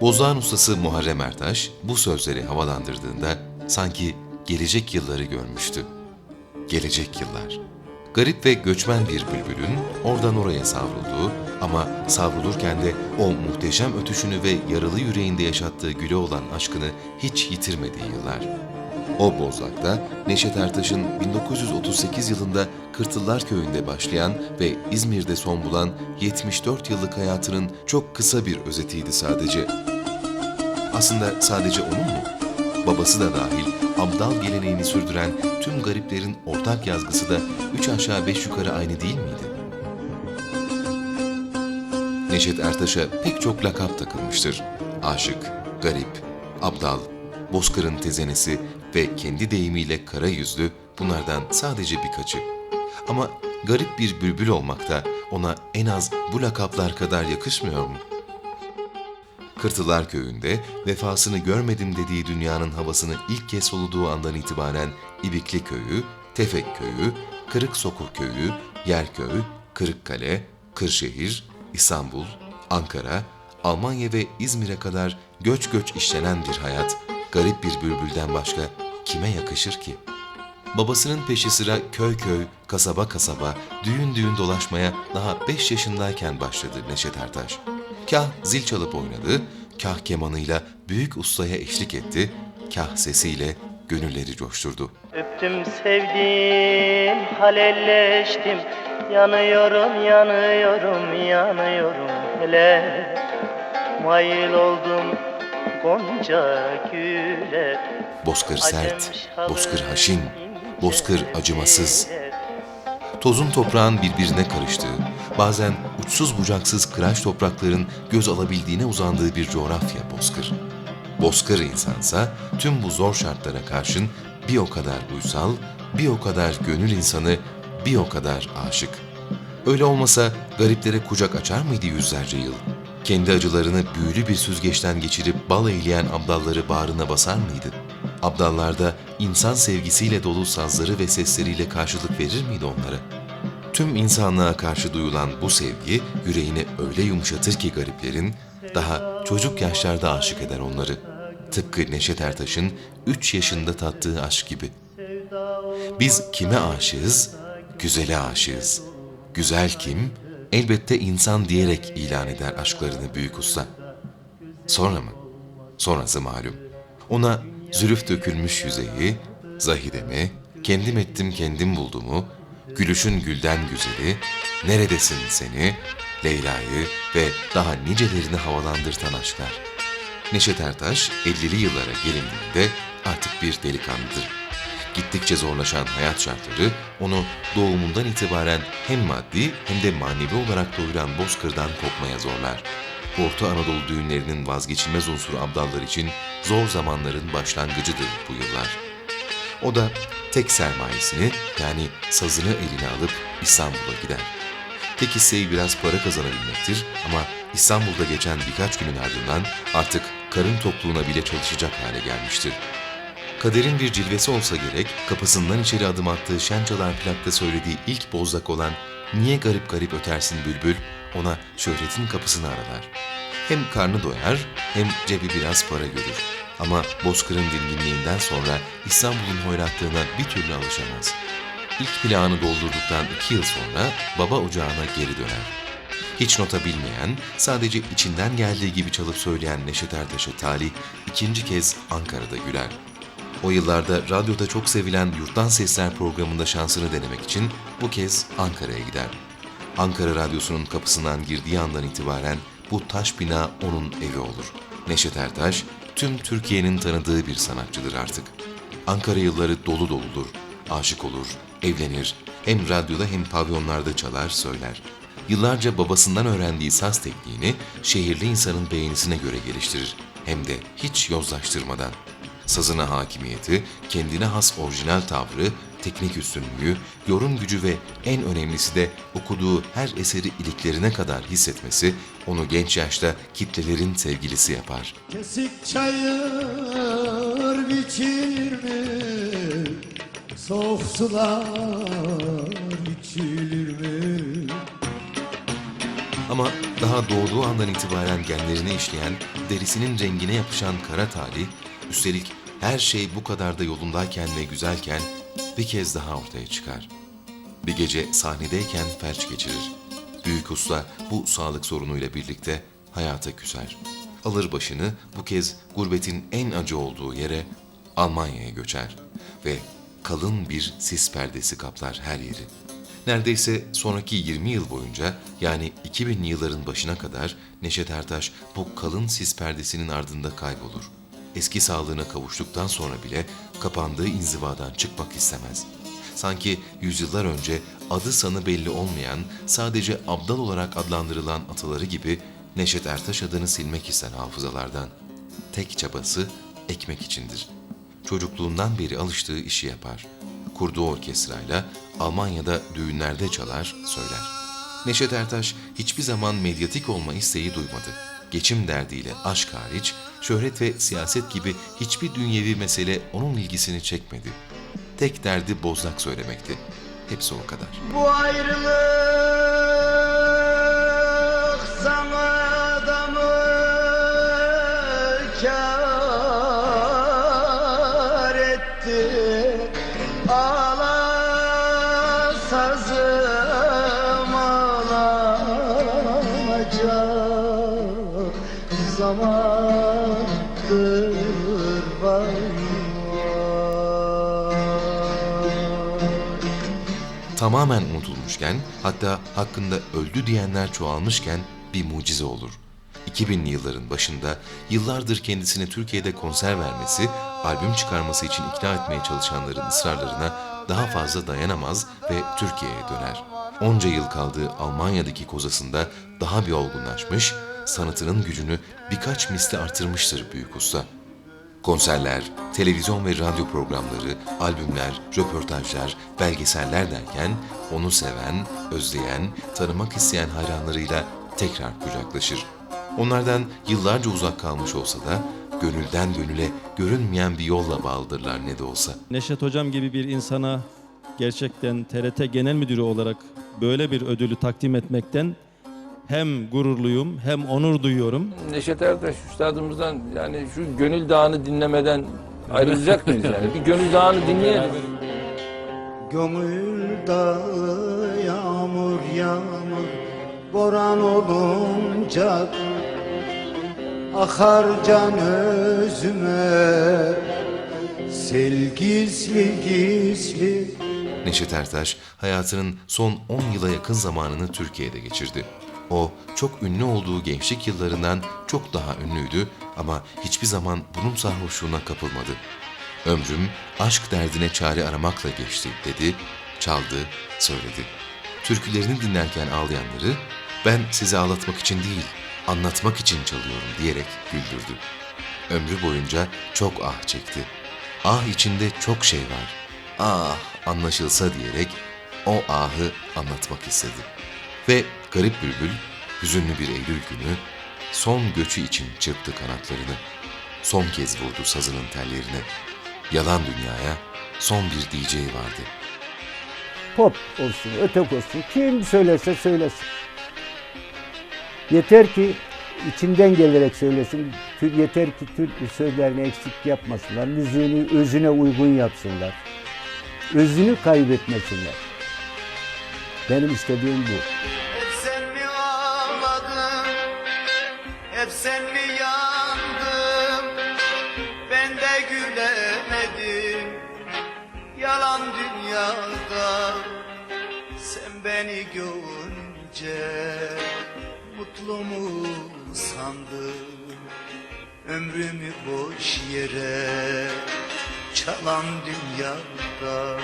Bozağın ustası Muharrem Ertaş bu sözleri havalandırdığında sanki gelecek yılları görmüştü. Gelecek yıllar. Garip ve göçmen bir bülbülün oradan oraya savrulduğu ama savrulurken de o muhteşem ötüşünü ve yaralı yüreğinde yaşattığı güle olan aşkını hiç yitirmediği yıllar. O Bozlak'ta Neşet Ertaş'ın 1938 yılında Kırtıllar Köyü'nde başlayan ve İzmir'de son bulan 74 yıllık hayatının çok kısa bir özetiydi sadece. Aslında sadece onun mu? Babası da dahil abdal geleneğini sürdüren tüm gariplerin ortak yazgısı da üç aşağı beş yukarı aynı değil miydi? Neşet Ertaş'a pek çok lakap takılmıştır. Aşık, garip, abdal, bozkırın tezenesi ve kendi deyimiyle kara yüzlü bunlardan sadece birkaçı. Ama garip bir bülbül olmak da ona en az bu lakaplar kadar yakışmıyor mu? Kırtılar Köyü'nde vefasını görmedim dediği dünyanın havasını ilk kez soluduğu andan itibaren İbikli Köyü, Tefek Köyü, Kırık Sokuk Köyü, Yerköy, Kırıkkale, Kırşehir, İstanbul, Ankara, Almanya ve İzmir'e kadar göç göç işlenen bir hayat, garip bir bülbülden başka kime yakışır ki? Babasının peşi sıra köy köy, kasaba kasaba, düğün düğün dolaşmaya daha 5 yaşındayken başladı Neşet Ertaş. Kah zil çalıp oynadı, kah kemanıyla büyük ustaya eşlik etti, kah sesiyle gönülleri coşturdu. Öptüm sevdim halelleştim Yanıyorum yanıyorum yanıyorum hele Mayıl oldum gonca güle Bozkır sert, bozkır haşin, bozkır acımasız. Tozun toprağın birbirine karıştığı, bazen uçsuz bucaksız kıraç toprakların göz alabildiğine uzandığı bir coğrafya Bozkır. Bozkır insansa tüm bu zor şartlara karşın bir o kadar uysal, bir o kadar gönül insanı, bir o kadar aşık. Öyle olmasa gariplere kucak açar mıydı yüzlerce yıl? Kendi acılarını büyülü bir süzgeçten geçirip bal eğleyen abdalları bağrına basar mıydı? Abdallarda insan sevgisiyle dolu sazları ve sesleriyle karşılık verir miydi onlara? Tüm insanlığa karşı duyulan bu sevgi yüreğini öyle yumuşatır ki gariplerin daha çocuk yaşlarda aşık eder onları. Tıpkı Neşet Ertaş'ın 3 yaşında tattığı aşk gibi. Biz kime aşığız? Güzele aşığız. Güzel kim? Elbette insan diyerek ilan eder aşklarını büyük usta. Sonra mı? Sonrası malum. Ona zülüf dökülmüş yüzeyi, Zahide mi, kendim ettim kendim buldumu, gülüşün gülden güzeli, neredesin seni, Leyla'yı ve daha nicelerini havalandırtan aşklar. Neşet Ertaş 50'li yıllara gelindiğinde artık bir delikanlıdır. Gittikçe zorlaşan hayat şartları onu doğumundan itibaren hem maddi hem de manevi olarak doyuran bozkırdan kopmaya zorlar. Orta Anadolu düğünlerinin vazgeçilmez unsuru abdallar için zor zamanların başlangıcıdır bu yıllar. O da tek sermayesini yani sazını eline alıp İstanbul'a gider. Tek isteği biraz para kazanabilmektir ama İstanbul'da geçen birkaç günün ardından artık karın tokluğuna bile çalışacak hale gelmiştir. Kaderin bir cilvesi olsa gerek, kapısından içeri adım attığı şen çalar plakta söylediği ilk bozlak olan ''Niye garip garip ötersin bülbül?'' ona şöhretin kapısını aralar. Hem karnı doyar hem cebi biraz para görür. Ama Bozkır'ın dinginliğinden sonra İstanbul'un hoyratlığına bir türlü alışamaz. İlk plağını doldurduktan iki yıl sonra baba ocağına geri döner. Hiç nota bilmeyen, sadece içinden geldiği gibi çalıp söyleyen Neşet Ertaş'a talih ikinci kez Ankara'da güler. O yıllarda radyoda çok sevilen Yurttan Sesler programında şansını denemek için bu kez Ankara'ya gider. Ankara Radyosu'nun kapısından girdiği andan itibaren bu taş bina onun evi olur. Neşet Ertaş, tüm Türkiye'nin tanıdığı bir sanatçıdır artık. Ankara yılları dolu doludur. Aşık olur, evlenir, hem radyoda hem pavyonlarda çalar, söyler. Yıllarca babasından öğrendiği saz tekniğini şehirli insanın beğenisine göre geliştirir. Hem de hiç yozlaştırmadan. Sazına hakimiyeti, kendine has orijinal tavrı, teknik üstünlüğü, yorum gücü ve en önemlisi de okuduğu her eseri iliklerine kadar hissetmesi onu genç yaşta kitlelerin sevgilisi yapar. Kesik çayır biçilir mi? Soğuk sular içilir mi? Ama daha doğduğu andan itibaren genlerine işleyen, derisinin rengine yapışan kara talih, üstelik her şey bu kadar da yolundayken ve güzelken bir kez daha ortaya çıkar. Bir gece sahnedeyken felç geçirir. Büyük usta bu sağlık sorunuyla birlikte hayata küser. Alır başını bu kez gurbetin en acı olduğu yere Almanya'ya göçer ve kalın bir sis perdesi kaplar her yeri. Neredeyse sonraki 20 yıl boyunca yani 2000'li yılların başına kadar Neşet Ertaş bu kalın sis perdesinin ardında kaybolur. Eski sağlığına kavuştuktan sonra bile kapandığı inzivadan çıkmak istemez. Sanki yüzyıllar önce adı sanı belli olmayan, sadece abdal olarak adlandırılan ataları gibi Neşet Ertaş adını silmek ister hafızalardan. Tek çabası ekmek içindir. Çocukluğundan beri alıştığı işi yapar. Kurduğu orkestrayla Almanya'da düğünlerde çalar, söyler. Neşet Ertaş hiçbir zaman medyatik olma isteği duymadı. Geçim derdiyle aşk hariç, şöhret ve siyaset gibi hiçbir dünyevi mesele onun ilgisini çekmedi. Tek derdi bozlak söylemekti. Hepsi o kadar. Bu ayrılık sana da mı tamamen unutulmuşken, hatta hakkında öldü diyenler çoğalmışken bir mucize olur. 2000'li yılların başında yıllardır kendisine Türkiye'de konser vermesi, albüm çıkarması için ikna etmeye çalışanların ısrarlarına daha fazla dayanamaz ve Türkiye'ye döner. Onca yıl kaldığı Almanya'daki kozasında daha bir olgunlaşmış, sanatının gücünü birkaç misli artırmıştır büyük usta. Konserler, televizyon ve radyo programları, albümler, röportajlar, belgeseller derken onu seven, özleyen, tanımak isteyen hayranlarıyla tekrar kucaklaşır. Onlardan yıllarca uzak kalmış olsa da gönülden gönüle görünmeyen bir yolla bağlıdırlar ne de olsa. Neşet Hocam gibi bir insana gerçekten TRT Genel Müdürü olarak böyle bir ödülü takdim etmekten hem gururluyum hem onur duyuyorum. Neşet Ertaş üstadımızdan yani şu Gönül Dağı'nı dinlemeden ayrılacak mıyız yani? Bir Gönül Dağı'nı dinleyelim. Gönül dağı yağmur yağmur Boran olunca Akar can özüme Sel gizli gizli Neşet Ertaş hayatının son 10 yıla yakın zamanını Türkiye'de geçirdi. O çok ünlü olduğu gençlik yıllarından çok daha ünlüydü ama hiçbir zaman bunun sarhoşluğuna kapılmadı. Ömrüm aşk derdine çare aramakla geçti dedi, çaldı, söyledi. Türkülerini dinlerken ağlayanları ben sizi ağlatmak için değil, anlatmak için çalıyorum diyerek güldürdü. Ömrü boyunca çok ah çekti. Ah içinde çok şey var. Ah anlaşılsa diyerek o ahı anlatmak istedi. Ve garip bülbül hüzünlü bir Eylül günü son göçü için çırptı kanatlarını. Son kez vurdu sazının tellerine. Yalan dünyaya son bir DJ vardı. pop olsun, ötek olsun. Kim söylerse söylesin. Yeter ki içinden gelerek söylesin. Yeter ki Türk sözlerini eksik yapmasınlar. Müziğini özüne uygun yapsınlar. Özünü kaybetmesinler. Benim istediğim bu. Yalan dünyada sen beni görünce mutlu mu sandın? Ömrümü boş yere çalan dünyada